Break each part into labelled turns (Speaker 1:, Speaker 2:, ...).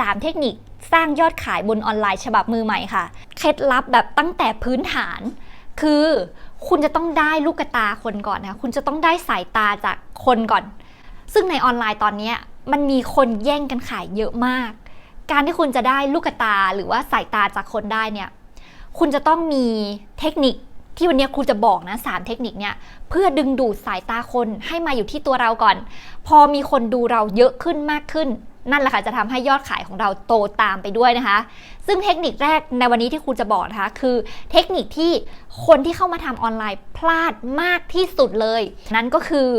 Speaker 1: 3 เทคนิคสร้างยอดขายบนออนไลน์ฉบับมือใหม่ค่ะ เคล็ดลับแบบตั้งแต่พื้นฐาน คือคุณจะต้องได้ลูกตาคนก่อนนะ คุณจะต้องได้สายตาจากคนก่อน ซึ่งในออนไลน์ตอนนี้มันมีคนแย่งกันขายเยอะมาก การที่คุณจะได้ลูกตาหรือว่าสายตาจากคนได้เนี่ย คุณจะต้องมีเทคนิคที่วันนี้ครูจะบอกนะสามเทคนิคเนี่ยเพื่อดึงดูดสายตาคนให้มาอยู่ที่ตัวเราก่อน พอมีคนดูเราเยอะขึ้นมากขึ้น นั่นแหละค่ะจะทำให้ยอดขายของเราโตตามไปด้วยนะคะ ซึ่งเทคนิคแรกในวันนี้ที่ครูจะบอกนะคะ คือเทคนิคที่คนที่เข้ามาทำออนไลน์พลาดมากที่สุดเลย นั่นก็คือ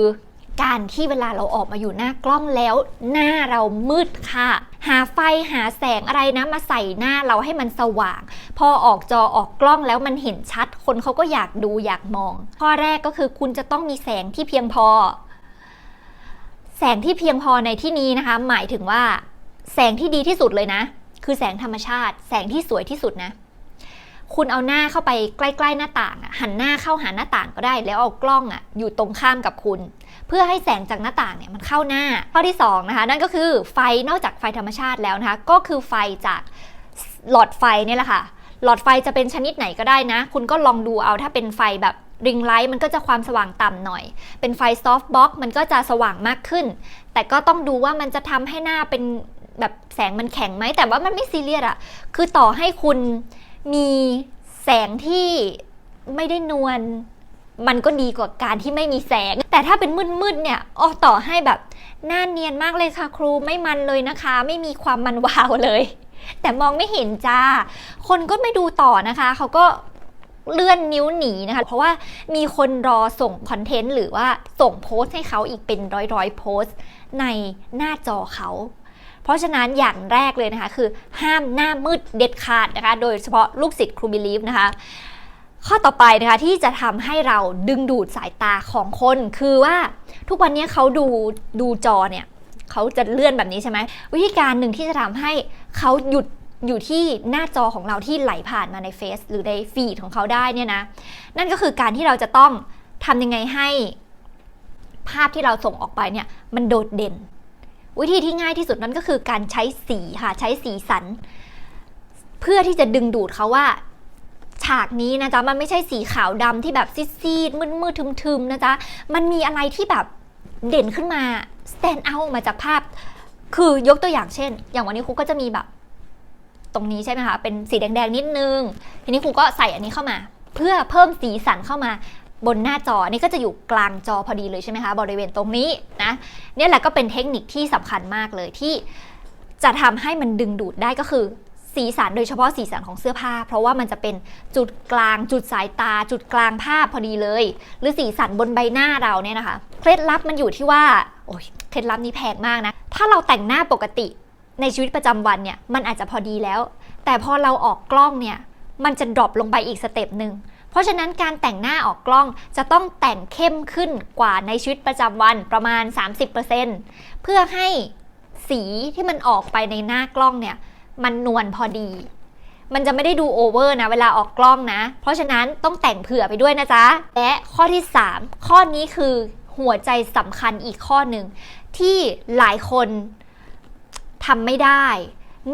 Speaker 1: การที่เวลาเราออกมาอยู่หน้ากล้องแล้ว หน้าเรามืดค่ะ หาไฟหาแสงอะไรนะมาใส่หน้าเราให้มันสว่าง พอออกจอออกกล้องแล้วมันเห็นชัด คนเขาก็อยากดูอยากมอง ข้อแรกก็คือคุณจะต้องมีแสงที่เพียงพอ แสงที่เพียงพอในที่นี้นะคะ หมายถึงว่า แสงที่ดีที่สุดเลยนะ คือแสงธรรมชาติ แสงที่สวยที่สุดนะ คุณเอาหน้าเข้าไปใกล้ๆหน้าต่าง หันหน้าเข้าหาหน้าต่างก็ได้ แล้วเอากล้องอะอยู่ตรงข้ามกับคุณ เพื่อให้แสงจากหน้าต่างเนี่ยมันเข้าหน้า ข้อที่2นะคะนั่นก็คือไฟนอกจากไฟธรรมชาติแล้วนะคะ ก็คือไฟจากหลอดไฟเนี่ยแหละค่ะหลอดไฟจะเป็นชนิดไหนก็ได้นะ คุณก็ลองดูเอาถ้าเป็นไฟแบบ ริงไลท์มันก็จะความสว่างต่ำหน่อย เป็นไฟซอฟต์บ็อกมันก็จะสว่างมากขึ้น แต่ก็ต้องดูว่ามันจะทำให้หน้าเป็นแบบแสงมันแข็งไหม แต่ว่ามันไม่ซีเรียสอะคือต่อให้คุณมีแสงที่ไม่ได้นวล มันก็ดีกว่าการที่ไม่มีแสง แต่ถ้าเป็นมืดๆเนี่ยอ๋อต่อให้แบบหน้าเนียนมากเลยค่ะครูไม่มันเลยนะคะ ไม่มีความมันวาวเลย แต่มองไม่เห็นจ้า คนก็ไม่ดูต่อนะคะ เขาก็ เลื่อนนิ้วหนีนะคะ เพราะว่ามีคนรอส่งคอนเทนต์หรือว่าส่งโพสต์ให้เขาอีกเป็นร้อยๆโพสต์ในหน้าจอเขาเพราะฉะนั้นอย่างแรกเลยนะคะคือห้ามหน้ามืดเด็ดขาดนะคะ โดยเฉพาะลูกศิษย์ครูบิลีฟนะคะ ข้อต่อไปนะคะที่จะทำให้เราดึงดูดสายตาของคน คือว่าทุกวันนี้เขาดูดูจอเนี่ยเขาจะเลื่อนแบบนี้ใช่ไหมวิธีการหนึ่งที่จะทำให้เขาหยุด อยู่ที่หน้าจอของเราที่ไหลผ่านมาในเฟซหรือในฟีดของเขาได้เนี่ยนะ นั่นก็คือการที่เราจะต้องทำยังไงให้ภาพที่เราส่งออกไปเนี่ยมันโดดเด่น วิธีที่ง่ายที่สุดนั่นก็คือการใช้สีค่ะใช้สีสัน เพื่อที่จะดึงดูดเขาว่า ฉากนี้นะจ๊ะมันไม่ใช่สีขาวดำที่แบบซีดๆมืดๆทึมๆนะจ๊ะมันมีอะไรที่แบบเด่นขึ้นมา stand out มาจากภาพ คือยกตัวอย่างเช่น อย่างวันนี้ครูก็จะมีแบบ ตรงนี้ใช่ไหมคะ เป็นสีแดงๆนิดนึง ทีนี้ครูก็ใส่อันนี้เข้ามา เพื่อเพิ่มสีสันเข้ามาบนหน้าจอนี่ก็จะอยู่กลางจอพอดีเลยใช่ไหมคะ บริเวณตรงนี้นะเนี่ยแหละก็เป็นเทคนิคที่สำคัญมากเลยที่จะทำให้มันดึงดูดได้ก็คือสีสันโดยเฉพาะสีสันของเสื้อผ้า เพราะว่ามันจะเป็นจุดกลางจุดสายตา จุดกลางภาพพอดีเลย หรือสีสันบนใบหน้าเราเนี่ยนะคะ เคล็ดลับมันอยู่ที่ว่าโอ้ยเคล็ดลับนี้แพงมากนะ ถ้าเราแต่งหน้าปกติ ในชีวิตประจำวันเนี่ยมันอาจจะพอดีแล้ว แต่พอเราออกกล้องเนี่ยมันจะดรอปลงไปอีกสเต็ปหนึ่งเพราะฉะนั้นการแต่งหน้าออกกล้องจะต้องแต่งเข้มขึ้นกว่าในชีวิตประจำวันประมาณ 30%เพื่อให้สีที่มันออกไปในหน้ากล้องเนี่ยมันนวลพอดี มันจะไม่ได้ดูโอเวอร์นะเวลาออกกล้องนะ เพราะฉะนั้นต้องแต่งเผื่อไปด้วยนะจ๊ะ และข้อที่ 3 ข้อนี้คือหัวใจสำคัญอีกข้อหนึ่งที่หลายคน ทำไม่ได้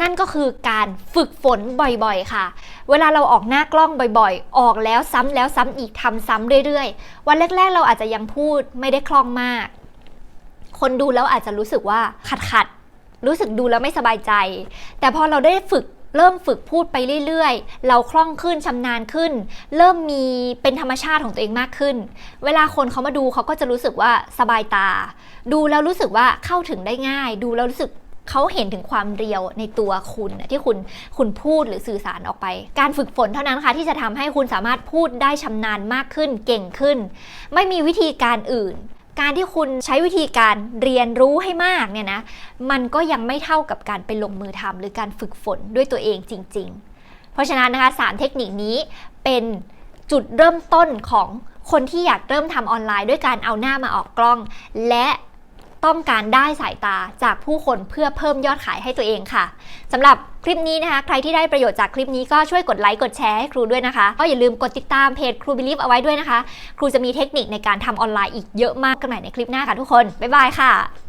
Speaker 1: นั่นก็คือการฝึกฝนบ่อยๆ ค่ะ เวลาเราออกหน้ากล้องบ่อยๆ ออกแล้วซ้ำแล้วซ้ำอีกทำซ้ำเรื่อยๆ วันแรกๆ เราอาจจะยังพูดไม่ได้คล่องมาก คนดูแล้วอาจจะรู้สึกว่าขัดๆ รู้สึกดูแล้วไม่สบายใจ แต่พอเราได้ฝึกเริ่มฝึกพูดไปเรื่อยๆ เราคล่องขึ้นชำนาญขึ้น เริ่มมีเป็นธรรมชาติของตัวเองมากขึ้น เวลาคนเขามาดูเขาก็จะรู้สึกว่าสบายตา ดูแล้วรู้สึกว่าเข้าถึงได้ง่าย ดูแล้วรู้สึก เขาเห็นถึงความเรียวในตัวคุณที่คุณคุณพูดหรือสื่อสารออกไป การฝึกฝนเท่านั้นค่ะที่จะทำให้คุณสามารถพูดได้ชำนาญมากขึ้นเก่งขึ้น ไม่มีวิธีการอื่น การที่คุณใช้วิธีการเรียนรู้ให้มากเนี่ยนะมันก็ยังไม่เท่ากับการไปลงมือทำหรือการฝึกฝนด้วยตัวเองจริง ๆ เพราะฉะนั้นนะคะสามเทคนิคนี้เป็นจุดเริ่มต้นของคนที่อยากเริ่มทำออนไลน์ด้วยการเอาหน้ามาออกกล้อง และ ต้องการได้สายตาจากผู้คนเพื่อเพิ่มยอดขายให้ตัวเองค่ะสำหรับคลิปนี้นะคะ ใครที่ได้ประโยชน์จากคลิปนี้ก็ช่วยกดไลค์กดแชร์ให้ครูด้วยนะคะ ก็อย่าลืมกดติดตามเพจครูบิลีฟเอาไว้ด้วยนะคะ ครูจะมีเทคนิคในการทำออนไลน์อีกเยอะมากกันใหม่ในคลิปหน้าค่ะทุกคน บ๊ายบายค่ะ